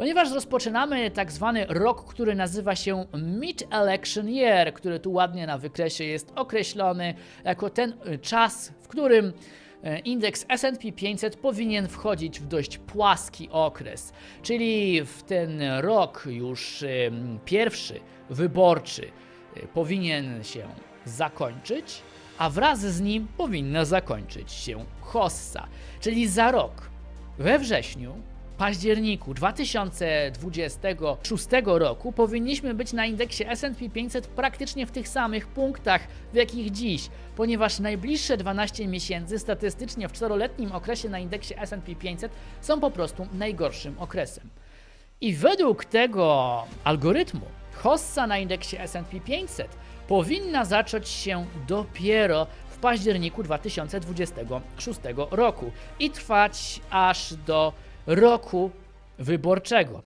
Ponieważ rozpoczynamy tak zwany rok, który nazywa się Mid-Election Year, który tu ładnie na wykresie jest określony jako ten y, czas, w którym e, indeks S&P 500 powinien wchodzić w dość płaski okres, czyli w ten rok już em, pierwszy, wyborczy, y, powinien się zakończyć, a wraz z nim powinna zakończyć się hossa, czyli za rok, we wrześniu, październiku 2026 roku powinniśmy być na indeksie S&P 500 praktycznie w tych samych punktach, w jakich dziś, ponieważ najbliższe 12 miesięcy statystycznie w czteroletnim okresie na indeksie S&P 500 są po prostu najgorszym okresem. I według tego algorytmu hossa na indeksie S&P 500 powinna zacząć się dopiero w październiku 2026 roku i trwać aż do roku wyborczego.